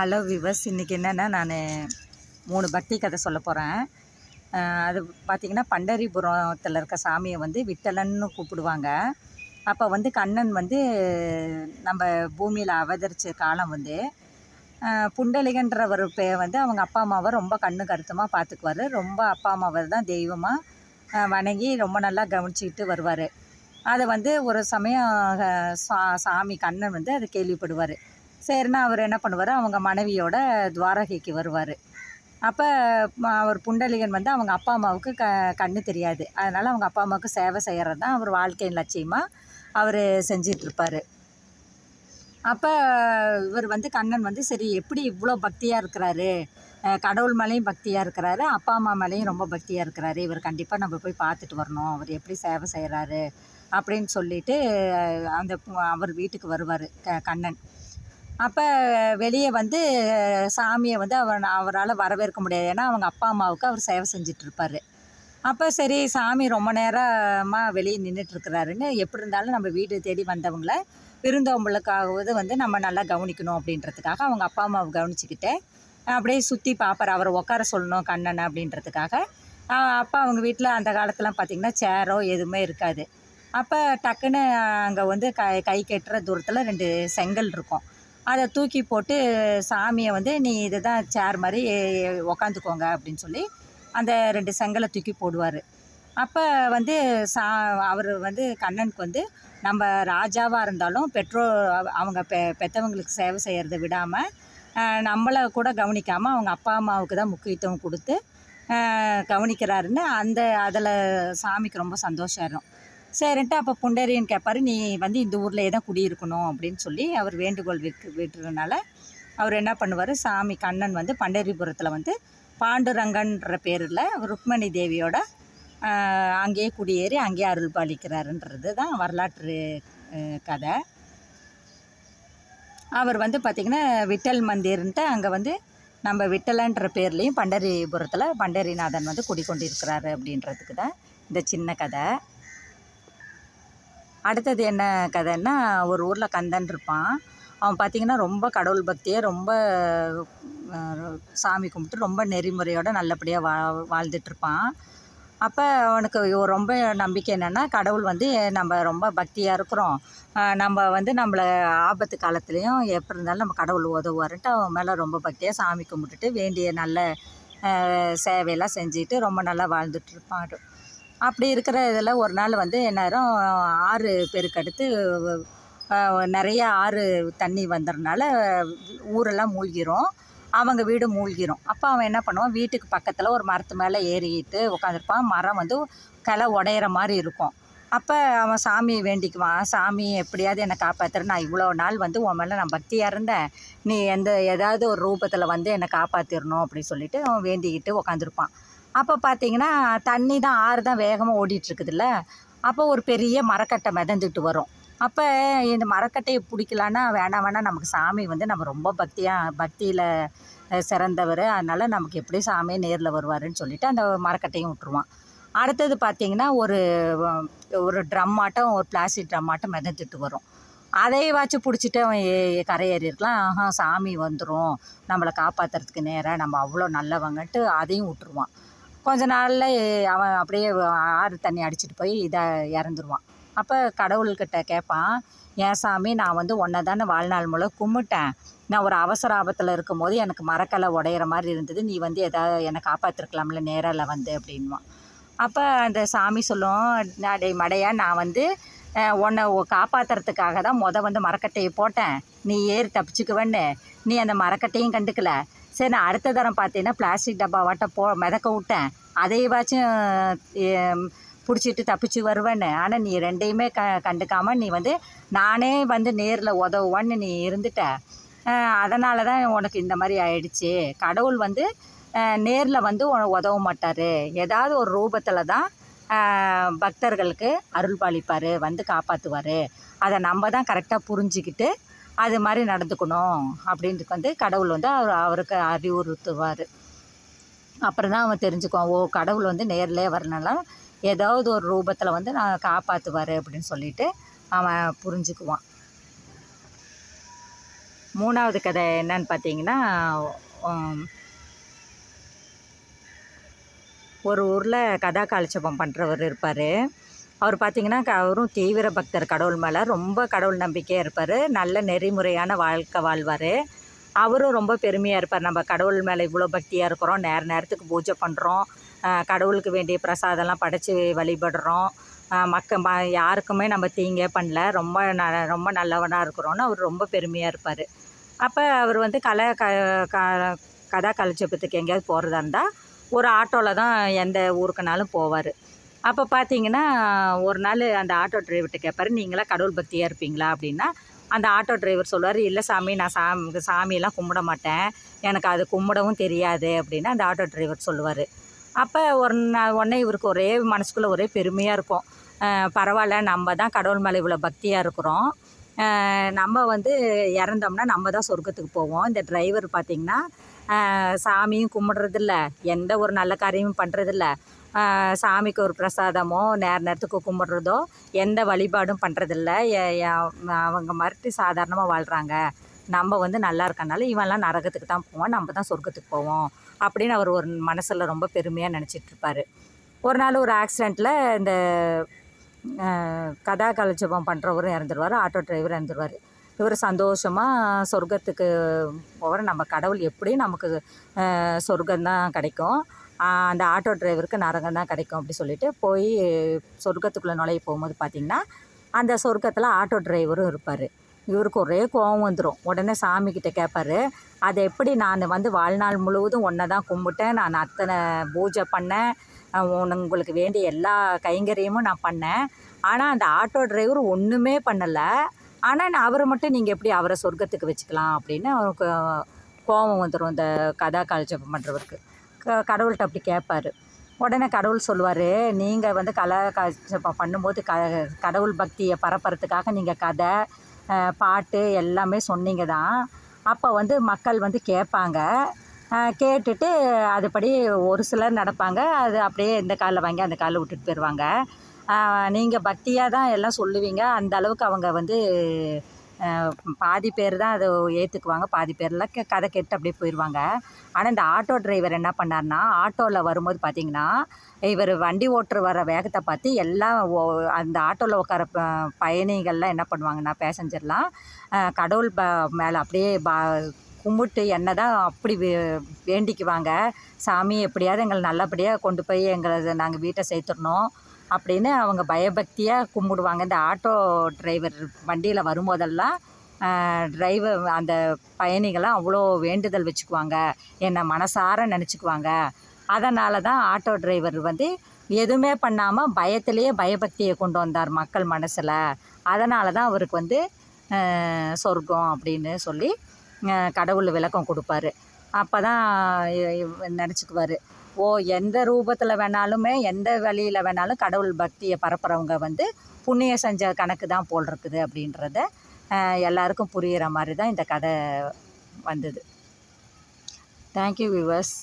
Hello விவஸ் இன்றைக்கி என்னென்னா நான் மூணு பக்தி கதை சொல்ல போகிறேன் அது பார்த்திங்கன்னா பண்டரிபுரத்தில் இருக்க சாமியை வந்து விட்டலன்னு கூப்பிடுவாங்க. அப்போ வந்து கண்ணன் வந்து நம்ம பூமியில் அவதரித்த காலம் வந்து அஹ், புண்டலிகன்றவர் பே வந்து அவங்க அப்பா அம்மாவை ரொம்ப கண்ணு கருத்துமாக பார்த்துக்குவார் ரொம்ப அப்பா அம்மாவை தான் தெய்வமாக வணங்கி ரொம்ப நல்லா கவனிச்சிக்கிட்டு வருவார். அதை வந்து ஒரு சமயம் சா சாமி கண்ணன் வந்து அதை கேள்விப்படுவார். சரின்னா அவர் என்ன பண்ணுவார்? அவங்க மனைவியோட துவாரகைக்கு வருவார். அப்போ அவர் புண்டலிகன் வந்து அவங்க அப்பா அம்மாவுக்கு க கண்ணு தெரியாது. அதனால் அவங்க அப்பா அம்மாவுக்கு சேவை செய்கிறது தான் அவர் வாழ்க்கையின் லட்சியமாக அவர் செஞ்சிட்ருப்பார். அப்போ இவர் வந்து கண்ணன் வந்து சரி எப்படி இவ்வளோ பக்தியாக இருக்கிறாரு? கடவுள் மேலேயும் பக்தியாக இருக்கிறாரு. அப்பா அம்மா மேலேயும் ரொம்ப பக்தியாக இருக்கிறாரு. இவர் கண்டிப்பாக நம்ம போய் பார்த்துட்டு வரணும். அவர் எப்படி சேவை செய்கிறாரு அப்படின்னு சொல்லிட்டு அந்த அவர் வீட்டுக்கு வருவார் க கண்ணன். அப்போ வெளியே வந்து சாமியை வந்து அவர் அவரால் வரவேற்க முடியாது. ஏன்னா அவங்க அப்பா அம்மாவுக்கு அவர் சேவை செஞ்சிட்ருப்பார். அப்போ சரி சாமி ரொம்ப நேரமாக வெளியே நின்றுட்டுருக்கிறாருன்னு எப்படி இருந்தாலும் நம்ம வீடு தேடி வந்தவங்கள விருந்தோம்பலுக்காவது வந்து நம்ம நல்லா கவனிக்கணும் அப்படின்றதுக்காக அவங்க அப்பா அம்மாவை கவனிச்சிக்கிட்டு அப்படியே சுற்றி பார்ப்பார் அவரை உட்கார சொல்லணும் கண்ணனை அப்படின்றதுக்காக. அப்பா அப்போ அவங்க வீட்டில் அந்த காலத்துலாம் பார்த்திங்கன்னா சேரோ எதுவுமே இருக்காது. அப்போ டக்குன்னு அங்கே வந்து க கை கெட்டுற தூரத்தில் ரெண்டு செங்கல் இருக்கும். அதை தூக்கி போட்டு சாமியை வந்து நீ இதுதான் சேர் மாதிரி உக்காந்துக்கோங்க அப்படின்னு சொல்லி அந்த ரெண்டு செங்கலை தூக்கி போடுவார். அப்போ வந்து சா அவர் வந்து கண்ணனுக்கு வந்து நம்ம ராஜாவாக இருந்தாலும் பெற்றோர் அவங்க பெ பெற்றவங்களுக்கு சேவை செய்கிறத விடாமல் நம்மளை கூட கவனிக்காமல் அவங்க அப்பா அம்மாவுக்கு தான் முக்கியத்துவம் கொடுத்து கவனிக்கிறாருன்னு அந்த அதில் சாமிக்கு ரொம்ப சந்தோஷம் சரின்ட்டு அப்போ புண்டரியன் கேட்பாரு நீ வந்து இந்த ஊர்லேயே தான் குடியிருக்கணும் அப்படின்னு சொல்லி அவர் வேண்டுகோள் விட்டு விட்டுறதுனால அவர் என்ன பண்ணுவார்? சாமி கண்ணன் வந்து பண்டரிபுரத்தில் வந்து பாண்டுரங்கன்ற பேரில் ருக்மணி தேவியோட அங்கேயே குடியேறி அங்கேயே அருள் பாலிக்கிறாருன்றது தான் வரலாற்று கதை. அவர் வந்து பார்த்திங்கன்னா விட்டல் மந்திர்ன்ட்டு அங்கே வந்து நம்ம விட்டலன்ற பேர்லேயும் பண்டரிபுரத்தில் பண்டரிநாதன் வந்து குடிக்கொண்டிருக்கிறாரு அப்படின்றதுக்கு தான் இந்த சின்ன கதை. அடுத்தது என்ன கதைன்னா ஒரு ஊரில் கந்தன் இருப்பான். அவன் பார்த்திங்கன்னா ரொம்ப கடவுள் பக்தியை ரொம்ப சாமி கும்பிட்டு ரொம்ப நெறிமுறையோடு நல்லபடியாக வா வாழ்ந்துட்டுருப்பான். அப்போ அவனுக்கு ரொம்ப நம்பிக்கை என்னென்னா கடவுள் வந்து நம்ம ரொம்ப பக்தியாக இருக்கிறோம். நம்ம வந்து நம்மளை ஆபத்து காலத்துலேயும் எப்படி இருந்தாலும் நம்ம கடவுள் உதவுவாருன்ட்டு அவன் மேலே ரொம்ப பக்தியாக சாமி கும்பிட்டுட்டு வேண்டிய நல்ல சேவையெல்லாம் செஞ்சுட்டு ரொம்ப நல்லா வாழ்ந்துட்டுருப்பான் அப்படி இருக்கிற இதில் ஒரு நாள் வந்து எந்நேரம் ஆறு பெருக்கடுத்து நிறைய ஆறு தண்ணி வந்ததுனால ஊரெல்லாம் மூழ்கிரும் அவங்க வீடு மூழ்கிரும் அப்போ அவன் என்ன பண்ணுவான்? வீட்டுக்கு பக்கத்தில் ஒரு மரத்து மேலே ஏறிக்கிட்டு உட்காந்துருப்பான் மரம் வந்து கிளை உடையிற மாதிரி இருக்கும். அப்போ அவன் சாமியை வேண்டிக்குவான். சாமி எப்படியாவது என்னை காப்பாத்துற. நான் இவ்வளோ நாள் வந்து உன் மேலே நான் பக்தியாக இருந்தேன். நீ எந்த ஏதாவது ஒரு ரூபத்தில் வந்து என்னை காப்பாற்றிடணும் அப்படின்னு சொல்லிட்டு அவன் வேண்டிக்கிட்டு உட்காந்துருப்பான் அப்போ பார்த்தீங்கன்னா தண்ணி தான் ஆறு தான் வேகமாக ஓடிட்டுருக்குதுல்ல? அப்போ ஒரு பெரிய மரக்கட்டை மிதந்துட்டு வரும். அப்போ இந்த மரக்கட்டையை பிடிக்கலான்னா வேணாம் வேணாம். நமக்கு சாமி வந்து நம்ம ரொம்ப பக்தியாக பக்தியில் சிறந்தவர். அதனால் நமக்கு எப்படி சாமியே நேரில் வருவாருன்னு சொல்லிட்டு அந்த மரக்கட்டையும் விட்டுருவான். அடுத்தது பார்த்தீங்கன்னா ஒரு ஒரு ட்ரம் ஆட்டம் ஒரு பிளாஸ்டிக் ட்ரம் ஆட்டம் மிதந்துட்டு வரும். அதை வச்சு பிடிச்சிட்டு அவன் ஏ- கரையேறி இருக்கலாம். ஆஹா சாமி வந்துடும் நம்மளை காப்பாற்றுறதுக்கு நேராக நம்ம அவ்வளோ நல்லவங்கன்ட்டு அதையும் விட்டுருவான். கொஞ்ச நாளில் அவன் அப்படியே ஆறு தண்ணி அடிச்சிட்டு போய் இதை இறந்துருவான். அப்போ கடவுள்கிட்ட கேட்பான் ஏன் சாமி நான் வந்து ஒன்றை தானே வாழ்நாள் மூலம் கும்பிட்டேன். நான் ஒரு அவசர ஆபத்தில் இருக்கும்போது எனக்கு மரக்கலை உடையிற மாதிரி இருந்தது. நீ வந்து எதாவது என்னை காப்பாற்றிருக்கலாம்ல நேரில் வந்து அப்படின்வான் அப்போ அந்த சாமி சொல்லும் அடே மடையா நான் வந்து உன்னை காப்பாற்றுறதுக்காக தான் மொதல் வந்து மரக்கட்டையை போட்டேன். நீ ஏறி தப்பிச்சுக்குவன்னு. நீ அந்த மரக்கட்டையும் கண்டுக்கல. சரி நான் அடுத்த தரம் பார்த்தீங்கன்னா பிளாஸ்டிக் டப்பாவாட்ட போ மிதக்க விட்டேன். அதையவாச்சும் பிடிச்சிட்டு தப்பிச்சு வருவேன்னு. ஆனால் நீ ரெண்டையுமே க கண்டுக்காம நீ வந்து நானே வந்து நேரில் உதவுவான்னு நீ இருந்துட்ட. அதனால தான் உனக்கு இந்த மாதிரி ஆயிடுச்சு. கடவுள் வந்து நேரில் வந்து உனக்கு உதவ மாட்டார். ஏதாவது ஒரு ரூபத்தில் தான் பக்தர்களுக்கு அருள் பாலிப்பார் வந்து காப்பாற்றுவார் அதை நம்ம தான் கரெக்டாக புரிஞ்சுக்கிட்டு அது மாதிரி நடந்துக்கணும் அப்படின்ட்டு வந்து கடவுள் வந்து அவர் அவருக்கு அறிவுறுத்துவார். அப்புறம் தான் அவன் தெரிஞ்சுக்குவான் ஓ கடவுள் வந்து நேர்லேயே வரனால ஏதாவது ஒரு ரூபத்தில் வந்து நான் காப்பாற்றுவார் அப்படின்னு சொல்லிட்டு அவன் புரிஞ்சுக்குவான். மூணாவது கதை என்னன்னு பார்த்தீங்கன்னா ஒரு ஊரில் கதா காலட்சேபம் பண்ணுறவர் இருப்பார். அவர் பார்த்தீங்கன்னா அவரும் தீவிர பக்தர் கடவுள் மேலே ரொம்ப கடவுள் நம்பிக்கையாக இருப்பார். நல்ல நெறிமுறையான வாழ்க்கை வாழ்வார். அவரும் ரொம்ப பெருமையாக இருப்பார். நம்ம கடவுள் மேலே இவ்வளோ பக்தியாக இருக்கிறோம். நேர நேரத்துக்கு பூஜை பண்ணுறோம் கடவுளுக்கு வேண்டிய பிரசாதம்லாம் படைச்சி வழிபடுறோம். மக்க ம யாருக்குமே நம்ம தீங்கே பண்ணல. ரொம்ப ந ரொம்ப நல்லவனாக இருக்கிறோன்னு அவர் ரொம்ப பெருமையாக இருப்பார். அப்போ அவர் வந்து கலை க க கதா கலைச்சபத்துக்கு எங்கேயாவது போகிறதா இருந்தால் ஒரு ஆட்டோவில் தான் எந்த ஊருக்குனாலும் போவார். அப்போ பார்த்தீங்கன்னா ஒரு நாள் அந்த ஆட்டோ டிரைவர்கிட்ட கேட்பாரு நீங்களாம் கடவுள் பக்தியாக இருப்பீங்களா? அப்படின்னா அந்த ஆட்டோ டிரைவர் சொல்லுவார் இல்லை சாமி நான் சாமி சாமியெல்லாம் கும்பிட மாட்டேன். எனக்கு அது கும்பிடவும் தெரியாது. அப்படின்னா அந்த ஆட்டோ டிரைவர் சொல்லுவார். அப்போ ஒரு உடனே இவருக்கு ஒரே மனசுக்குள்ளே ஒரே பெருமையாக இருக்கும். பரவாயில்ல நம்ம தான் கடவுள் மேலே இவ்வளோ பக்தியாக இருக்கிறோம். நம்ம வந்து இறந்தோம்னா நம்ம தான் சொர்க்கத்துக்கு போவோம். இந்த டிரைவர் பார்த்திங்கன்னா சாமியும் கும்பிட்றதில்ல. எந்த ஒரு நல்ல காரியமும் பண்ணுறதில்ல சாமிக்கு ஒரு பிரசாதமோ நேர நேரத்துக்கு கும்பிட்றதோ எந்த வழிபாடும் பண்ணுறதில்ல அவங்க மறுத்து சாதாரணமாக வாழ்கிறாங்க நம்ம வந்து நல்லா இருக்கனால இவன்லாம் நரகத்துக்கு தான் போவான் நம்ம தான் சொர்க்கத்துக்கு போவோம் அப்படின்னு அவர் ஒரு மனசில் ரொம்ப பெருமையாக நினச்சிட்ருப்பார். ஒரு நாள் ஒரு ஆக்சிடெண்ட்டில் இந்த கதா கலட்சபம் பண்ணுறவரும் இறந்துருவார் ஆட்டோ டிரைவர் இறந்துருவார். இவர் சந்தோஷமாக சொர்க்கத்துக்கு போகிற நம்ம கடவுள் எப்படியும் நமக்கு சொர்க்கம்தான் கிடைக்கும். அந்த ஆட்டோ டிரைவருக்கு நரகம் தான் கிடைக்கும் அப்படி சொல்லிட்டு போய் சொர்க்கத்துக்குள்ளே நுழைய போகும்போது பார்த்திங்கன்னா அந்த சொர்க்கத்தில் ஆட்டோ டிரைவரும் இருப்பார். இவருக்கு ஒரே கோவம் வந்துடும் உடனே சாமிக்கிட்ட கேட்பாரு அதை எப்படி நான் வந்து வாழ்நாள் முழுவதும் ஒன்றை தான் கும்பிட்டேன் நான் அத்தனை பூஜை பண்ணேன் உங்களுக்கு வேண்டிய எல்லா கைங்கரியமும் நான் பண்ணேன். ஆனால் அந்த ஆட்டோ டிரைவர் ஒன்றுமே பண்ணலை. ஆனால் நான் அவரை மட்டும் நீங்கள் எப்படி அவரை சொர்க்கத்துக்கு வச்சுக்கலாம்? அப்படின்னு அவருக்கு கோபம் வந்துடும் இந்த கதா காலட்சேபம் பண்ணுறவருக்கு கடவுள்கிட்ட அப்படி கேட்பாரு உடனே கடவுள் சொல்லுவார் நீங்கள் வந்து கலை பண்ணும்போது க கடவுள் பக்தியை பரப்புறதுக்காக நீங்கள் கதை பாட்டு எல்லாமே சொன்னீங்க தான். அப்போ வந்து மக்கள் வந்து கேட்பாங்க. கேட்டுட்டு அதுபடி ஒரு சிலர் நடப்பாங்க. அது அப்படியே இந்த காலில் வாங்கி அந்த காலில் விட்டுட்டு போயிடுவாங்க நீங்கள் பக்தியாக தான் எல்லாம் சொல்லுவீங்க. அந்த அளவுக்கு அவங்க வந்து பாதி பேர் தான் அதை ஏற்றுக்குவாங்க பாதி பேர்லாம் கதை கேட்டு அப்படியே போயிடுவாங்க ஆனால் இந்த ஆட்டோ டிரைவர் என்ன பண்ணார்னா ஆட்டோவில் வரும்போது பார்த்திங்கன்னா இவர் வண்டி ஓட்டுற வர வேகத்தை பார்த்து எல்லாம் ஓ- அந்த ஆட்டோவில் உட்கார ப பயணிகள்லாம் என்ன பண்ணுவாங்கன்னா பேசஞ்சர்லாம் கடவுள் ப மேலே அப்படியே பா கும்பிட்டு என்ன தான் அப்படி வே வேண்டிக்குவாங்க. சாமி எப்படியாவது எங்களை நல்லபடியாக கொண்டு போய் எங்களை நாங்கள் வீட்டை சேர்த்துடணும். அப்படின்னு அவங்க பயபக்தியாக கும்பிடுவாங்க. இந்த ஆட்டோ டிரைவர் வண்டியில் வரும்போதெல்லாம் டிரைவர் அந்த பயணிகள்லாம் அவ்வளோ வேண்டுதல் வச்சுக்குவாங்க. என்னை மனசார நினச்சிக்குவாங்க. அதனால தான் ஆட்டோ டிரைவர் வந்து எதுவுமே பண்ணாமல் பயத்திலேயே பயபக்தியை கொண்டு வந்தார் மக்கள் மனசில். அதனால தான் அவருக்கு வந்து சொர்க்கம் அப்படின்னு சொல்லி கடவுள் விளக்கம் கொடுப்பாரு. அப்போ தான் நினச்சிக்குவார். ஓ எந்த ரூபத்தில் வேணாலுமே எந்த வழியில் வேணாலும் கடவுள் பக்தியை பரப்புகிறவங்க வந்து புண்ணியம் செஞ்ச கணக்கு தான் போல் இருக்குது அப்படின்றத எல்லாருக்கும் புரிகிற மாதிரி தான் இந்த கதை வந்தது. Thank you viewers